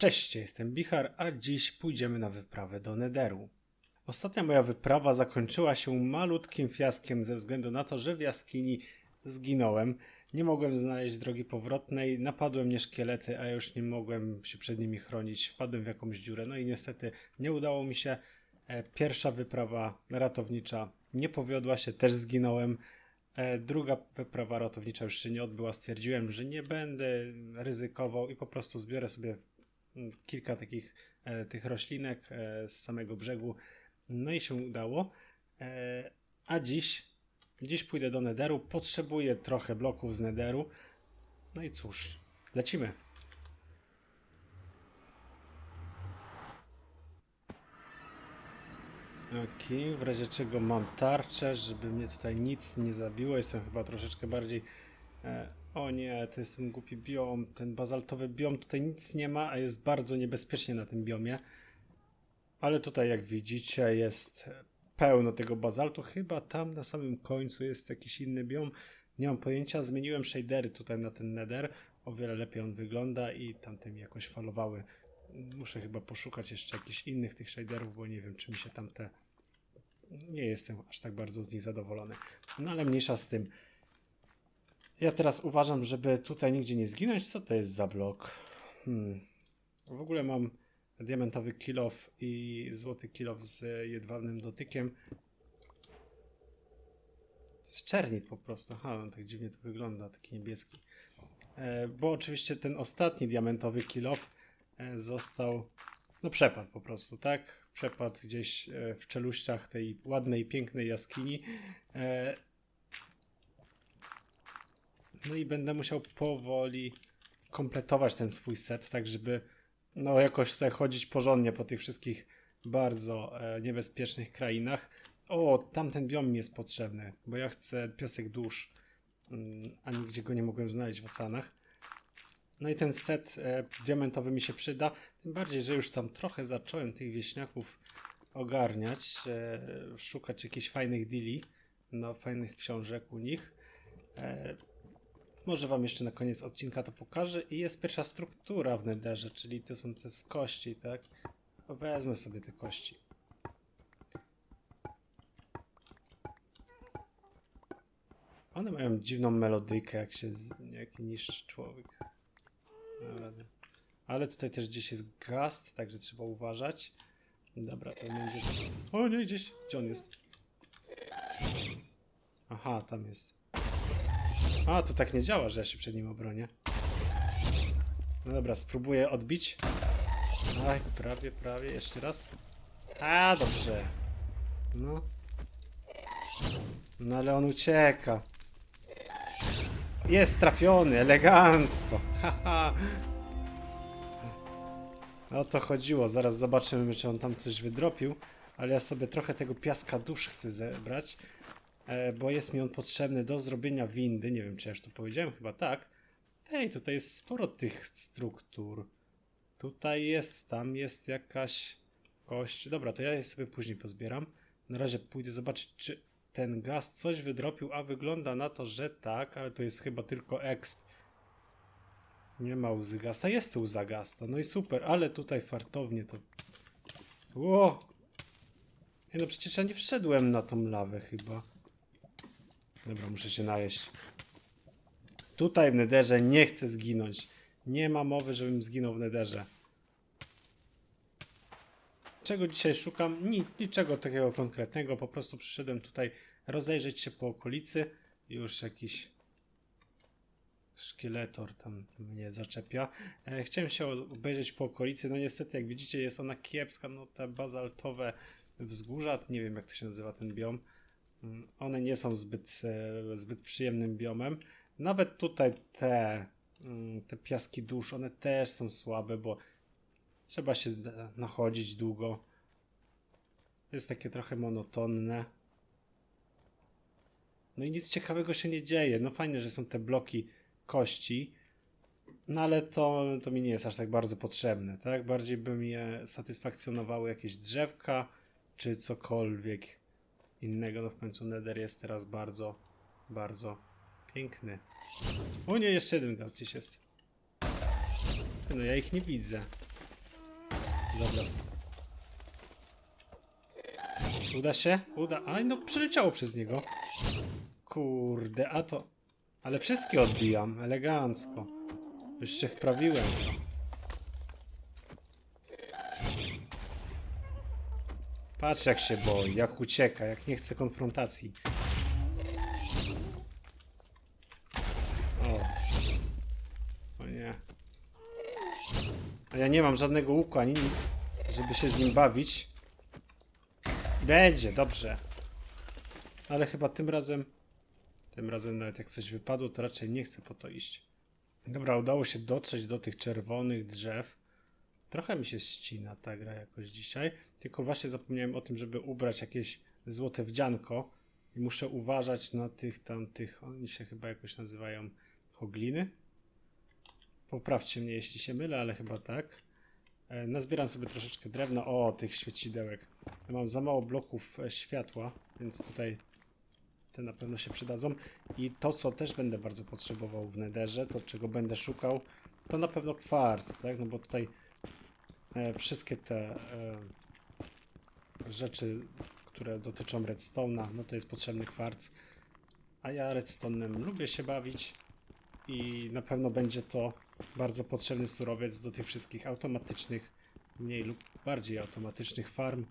Cześć, jestem Bichar, a dziś pójdziemy na wyprawę do Nederu. Ostatnia moja wyprawa zakończyła się malutkim fiaskiem ze względu na to, że w jaskini zginąłem. Nie mogłem znaleźć drogi powrotnej, napadły mnie szkielety, a już nie mogłem się przed nimi chronić. Wpadłem w jakąś dziurę, no i niestety nie udało mi się. E, Pierwsza wyprawa ratownicza nie powiodła się, też zginąłem. E, Druga wyprawa ratownicza już się nie odbyła. Stwierdziłem, że nie będę ryzykował i po prostu zbiorę sobie kilka takich e, tych roślinek e, z samego brzegu. No i się udało. E, a dziś, dziś pójdę do Nederu. Potrzebuję trochę bloków z Nederu. No i cóż, lecimy. Okej, w razie czego mam tarczę, żeby mnie tutaj nic nie zabiło. Jestem chyba troszeczkę bardziej. O nie, to jest ten głupi biom, ten bazaltowy biom. Tutaj nic nie ma, a jest bardzo niebezpiecznie na tym biomie. Ale tutaj, jak widzicie, jest pełno tego bazaltu. Chyba tam na samym końcu jest jakiś inny biom. Nie mam pojęcia. Zmieniłem shadery tutaj na ten nether. O wiele lepiej on wygląda i tamte mi jakoś falowały. Muszę chyba poszukać jeszcze jakichś innych tych shaderów, bo nie wiem, czy mi się tamte. Nie jestem aż tak bardzo z nich zadowolony. No ale mniejsza z tym. Ja teraz uważam, żeby tutaj nigdzie nie zginąć. Co to jest za blok? Hmm. W ogóle mam diamentowy kilof i złoty kilof z jedwabnym dotykiem. Z czernit po prostu. Aha, on tak dziwnie to wygląda, taki niebieski. E, bo oczywiście ten ostatni diamentowy kilof e, został, no przepadł po prostu, tak? Przepadł gdzieś e, w czeluściach tej ładnej, pięknej jaskini. E, no i będę musiał powoli kompletować ten swój set, tak żeby no jakoś tutaj chodzić porządnie po tych wszystkich bardzo e, niebezpiecznych krainach. O, tamten biom mi jest potrzebny, bo ja chcę piasek dusz, mm, a nigdzie go nie mogłem znaleźć w oceanach. No i ten set e, diamentowy mi się przyda, tym bardziej, że już tam trochę zacząłem tych wieśniaków ogarniać, e, szukać jakichś fajnych deali, no fajnych książek u nich. E, może wam jeszcze na koniec odcinka to pokażę. I jest pierwsza struktura w Netherze, czyli to są te z kości, tak? Wezmę sobie te kości. One mają dziwną melodyjkę, jak się jak niszczy człowiek. Ale tutaj też gdzieś jest gast, także trzeba uważać. Dobra, to między... O nie, gdzieś... Gdzie on jest? Aha, tam jest. A, to tak nie działa, że ja się przed nim obronię. No dobra, spróbuję odbić. Aj, prawie, prawie, jeszcze raz. A, dobrze. No. No ale on ucieka. Jest trafiony, elegancko. Haha. O to chodziło, zaraz zobaczymy, czy on tam coś wydropił. Ale ja sobie trochę tego piaska dusz chcę zebrać bo jest mi on potrzebny do zrobienia windy. Nie wiem, czy ja już to powiedziałem, chyba tak. Ej, tutaj jest sporo tych struktur. Tutaj jest, tam jest jakaś kość. Dobra, to ja je sobie później pozbieram. Na razie pójdę zobaczyć, czy ten gaz coś wydropił, a wygląda na to, że tak, ale to jest chyba tylko exp. Nie ma łzy gasta, jest łza gasta, no i super, ale tutaj fartownie to... Ło! Nie no, przecież ja nie wszedłem na tą lawę chyba. Dobra, muszę się najeść. Tutaj w nederze nie chcę zginąć. Nie ma mowy, żebym zginął w nederze. Czego dzisiaj szukam? Nic, niczego takiego konkretnego. Po prostu przyszedłem tutaj rozejrzeć się po okolicy. Już jakiś szkieletor tam mnie zaczepia. E, chciałem się obejrzeć po okolicy. No niestety, jak widzicie, jest ona kiepska. No te bazaltowe wzgórza, nie wiem jak to się nazywa ten biom. One nie są zbyt, e, zbyt przyjemnym biomem. Nawet tutaj te, mm, te piaski dusz, one też są słabe, bo trzeba się nachodzić długo. Jest takie trochę monotonne. No i nic ciekawego się nie dzieje. No fajnie, że są te bloki kości, no ale to, to mi nie jest aż tak bardzo potrzebne, tak? Bardziej by mnie satysfakcjonowały jakieś drzewka, czy cokolwiek innego. No w końcu Nether jest teraz bardzo, bardzo piękny. O nie, jeszcze jeden gaz gdzieś jest. No ja ich nie widzę. Dobra. Uda się? Uda. Aj, no przeleciało przez niego. Kurde, a to... Ale wszystkie odbijam, elegancko. Już się wprawiłem. w to. Patrz jak się boi, jak ucieka, jak nie chce konfrontacji. O. O nie. A ja nie mam żadnego łuku ani nic, żeby się z nim bawić. Będzie, dobrze. Ale chyba tym razem... Tym razem nawet jak coś wypadło, to raczej nie chcę po to iść. Dobra, udało się dotrzeć do tych czerwonych drzew. Trochę mi się ścina ta gra jakoś dzisiaj. Tylko właśnie zapomniałem o tym, żeby ubrać jakieś złote wdzianko. I muszę uważać na tych tamtych. Oni się chyba jakoś nazywają hogliny. Poprawcie mnie, jeśli się mylę, ale chyba tak. E, Nazbieram sobie troszeczkę drewna. O, tych świecidełek. Ja mam za mało bloków e, światła, więc tutaj te na pewno się przydadzą. I to, co też będę bardzo potrzebował w nederze, to czego będę szukał, to na pewno kwarc, tak? No bo tutaj wszystkie te e, rzeczy, które dotyczą redstone'a, no to jest potrzebny kwarc. A ja redstone'em lubię się bawić i na pewno będzie to bardzo potrzebny surowiec do tych wszystkich automatycznych, mniej lub bardziej automatycznych farm.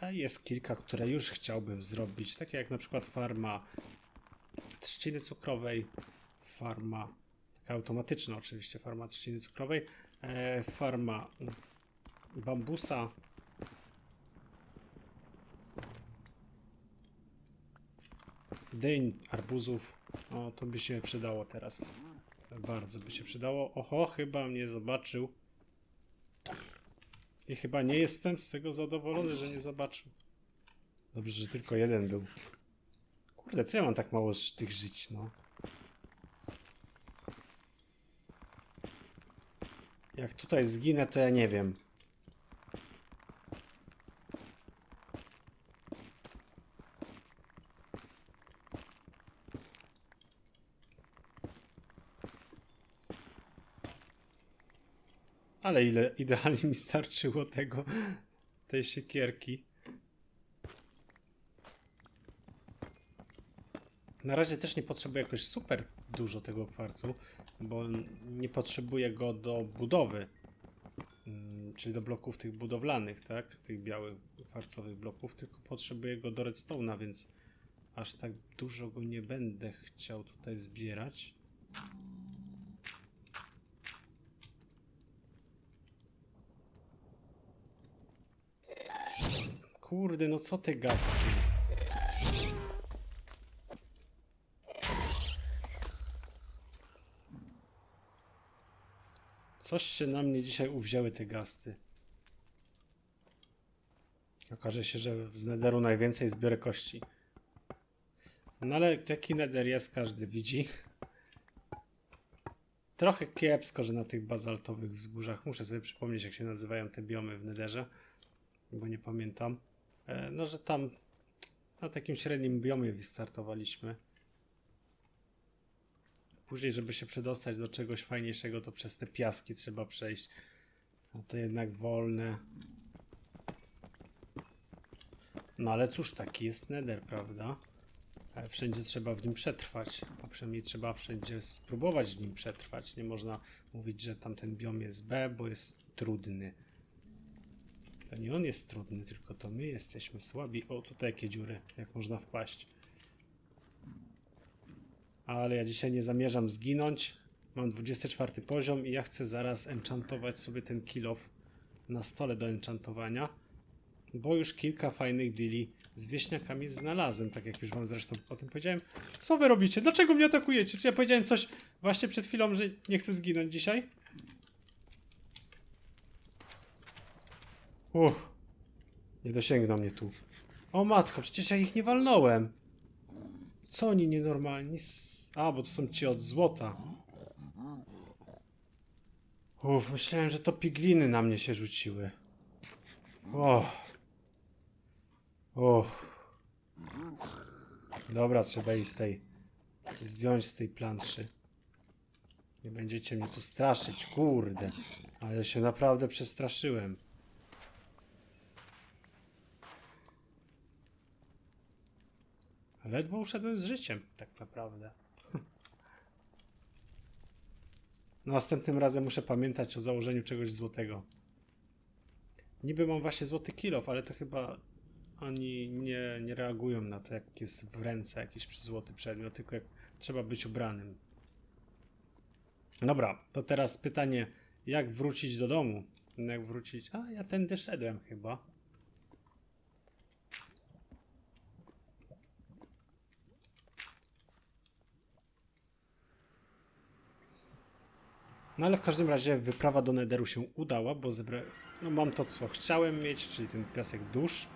A jest kilka, które już chciałbym zrobić, takie jak na przykład farma trzciny cukrowej, farma taka automatyczna oczywiście, farma trzciny cukrowej, e, farma bambusa, dyń, arbuzów. O, to by się przydało teraz. Bardzo by się przydało. Oho, chyba mnie zobaczył. I chyba nie jestem z tego zadowolony, że nie zobaczył. Dobrze, że tylko jeden był. Kurde, co ja mam tak mało z tych żyć, no. Jak tutaj zginę, to ja nie wiem. Ale ile idealnie mi starczyło tego, tej siekierki. Na razie też nie potrzebuję jakoś super dużo tego kwarcu, bo nie potrzebuję go do budowy, mm, czyli do bloków tych budowlanych, tak? Tych białych kwarcowych bloków, tylko potrzebuję go do redstone'a, więc aż tak dużo go nie będę chciał tutaj zbierać. Kurde, no co te gasty? Coś się na mnie dzisiaj uwzięły te gasty. Okaże się, że z nederu najwięcej zbiorę kości. No ale jaki neder jest, każdy widzi. Trochę kiepsko, że na tych bazaltowych wzgórzach, muszę sobie przypomnieć jak się nazywają te biomy w nederze, bo nie pamiętam. E, No, że tam na takim średnim biomie wystartowaliśmy. Później, żeby się przedostać do czegoś fajniejszego, to przez te piaski trzeba przejść. A to jednak wolne. No ale cóż, taki jest nether, prawda? Ale wszędzie trzeba w nim przetrwać, a przynajmniej trzeba wszędzie spróbować w nim przetrwać. Nie można mówić, że tamten biom jest B, bo jest trudny. To nie on jest trudny, tylko to my jesteśmy słabi. O, tutaj jakie dziury, jak można wpaść. Ale ja dzisiaj nie zamierzam zginąć. Mam 24 poziom i ja chcę zaraz enchantować sobie ten kill off na stole do enchantowania. Bo już kilka fajnych deali z wieśniakami znalazłem, tak jak już wam zresztą o tym powiedziałem. Co wy robicie? Dlaczego mnie atakujecie? Czy ja powiedziałem coś właśnie przed chwilą, że nie chcę zginąć dzisiaj? Uff. Nie dosięgną mnie tu. O matko, przecież ja ich nie walnąłem. Co oni nienormalni? A, bo to są ci od złota. Uff, myślałem, że to pigliny na mnie się rzuciły. O. O. Dobra, trzeba ich tej zdjąć z tej planszy. Nie będziecie mnie tu straszyć, kurde. Ale się naprawdę przestraszyłem. Ledwo uszedłem z życiem, tak naprawdę. Następnym razem muszę pamiętać o założeniu czegoś złotego. Niby mam właśnie złoty kilof, ale to chyba oni nie, nie reagują na to, jak jest w ręce jakiś złoty przedmiot, tylko jak trzeba być ubranym. Dobra, to teraz pytanie, jak wrócić do domu? Jak wrócić? A, ja tędy szedłem chyba. No ale w każdym razie wyprawa do Nederu się udała, bo zebra... no, mam to, co chciałem mieć, czyli ten piasek dusz.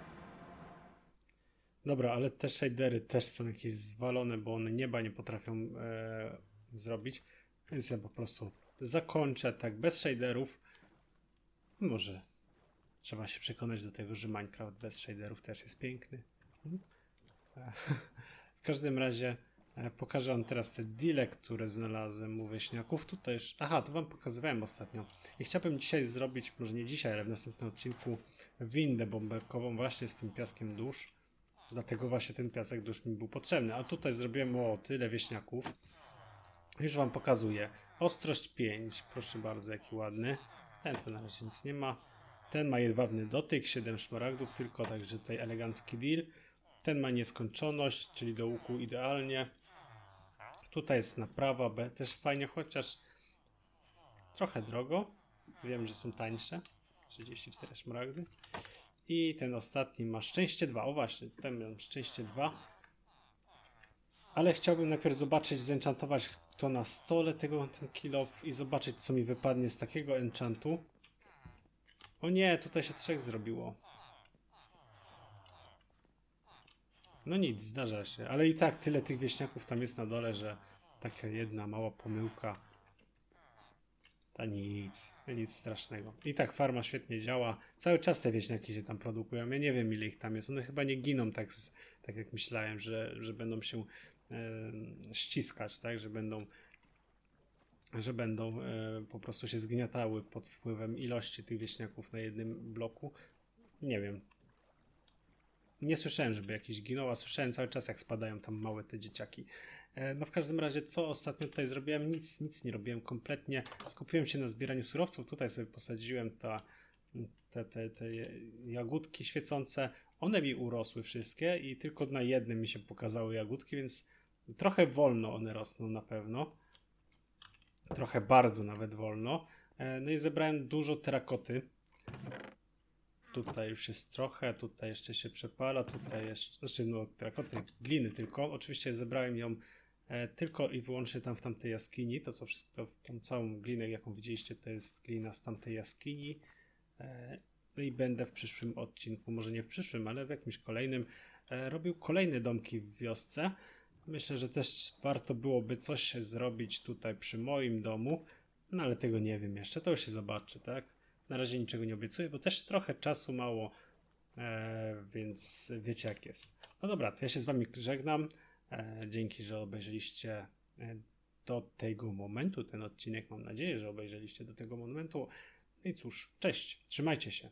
Dobra, ale te shadery też są jakieś zwalone, bo one nieba nie potrafią e, zrobić. Więc ja po prostu zakończę tak bez shaderów. Może trzeba się przekonać do tego, że Minecraft bez shaderów też jest piękny. Mhm. W każdym razie pokażę wam teraz te deale, które znalazłem u wieśniaków. Tutaj już... Aha, to wam pokazywałem ostatnio. I chciałbym dzisiaj zrobić, może nie dzisiaj, ale w następnym odcinku windę bąbelkową właśnie z tym piaskiem dusz. Dlatego właśnie ten piasek dusz mi był potrzebny. A tutaj zrobiłem o tyle wieśniaków. Już wam pokazuję. Ostrość 5, proszę bardzo, jaki ładny. Ten to na razie nic nie ma. Ten ma jedwabny dotyk, 7 szmaragdów tylko, także tutaj elegancki deal. Ten ma nieskończoność, czyli do łuku idealnie. Tutaj jest naprawa, B też fajnie, chociaż trochę drogo. Wiem, że są tańsze. 34 szmaragdy. I ten ostatni ma szczęście 2. O właśnie, ten ma szczęście 2. Ale chciałbym najpierw zobaczyć, zenchantować to na stole tego ten kill off i zobaczyć co mi wypadnie z takiego enchantu. O nie, tutaj się trzech zrobiło. No nic, zdarza się, ale i tak tyle tych wieśniaków tam jest na dole, że taka jedna mała pomyłka. To nic, nic strasznego. I tak farma świetnie działa. Cały czas te wieśniaki się tam produkują. Ja nie wiem ile ich tam jest. One chyba nie giną tak, z, tak jak myślałem, że, że będą się e, ściskać, tak, że będą że będą e, po prostu się zgniatały pod wpływem ilości tych wieśniaków na jednym bloku. Nie wiem. Nie słyszałem, żeby jakiś ginął, a słyszałem cały czas, jak spadają tam małe te dzieciaki. E, No w każdym razie, co ostatnio tutaj zrobiłem? Nic, nic nie robiłem kompletnie. Skupiłem się na zbieraniu surowców. Tutaj sobie posadziłem ta, te, te, te jagódki świecące. One mi urosły wszystkie i tylko na jednym mi się pokazały jagódki, więc trochę wolno one rosną na pewno. Trochę bardzo nawet wolno. E, No i zebrałem dużo terakoty. Tutaj już jest trochę, tutaj jeszcze się przepala, tutaj jeszcze, znaczy no terakoty, gliny tylko. Oczywiście zebrałem ją e, tylko i wyłącznie tam w tamtej jaskini. To co wszystko, tą całą glinę, jaką widzieliście, to jest glina z tamtej jaskini. E, No i będę w przyszłym odcinku, może nie w przyszłym, ale w jakimś kolejnym, e, robił kolejne domki w wiosce. Myślę, że też warto byłoby coś zrobić tutaj przy moim domu, no ale tego nie wiem jeszcze, to już się zobaczy, tak? Na razie niczego nie obiecuję, bo też trochę czasu mało, e, więc wiecie jak jest. No dobra, to ja się z wami żegnam. E, dzięki, że obejrzeliście e, do tego momentu ten odcinek. Mam nadzieję, że obejrzeliście do tego momentu. No i cóż, cześć, trzymajcie się.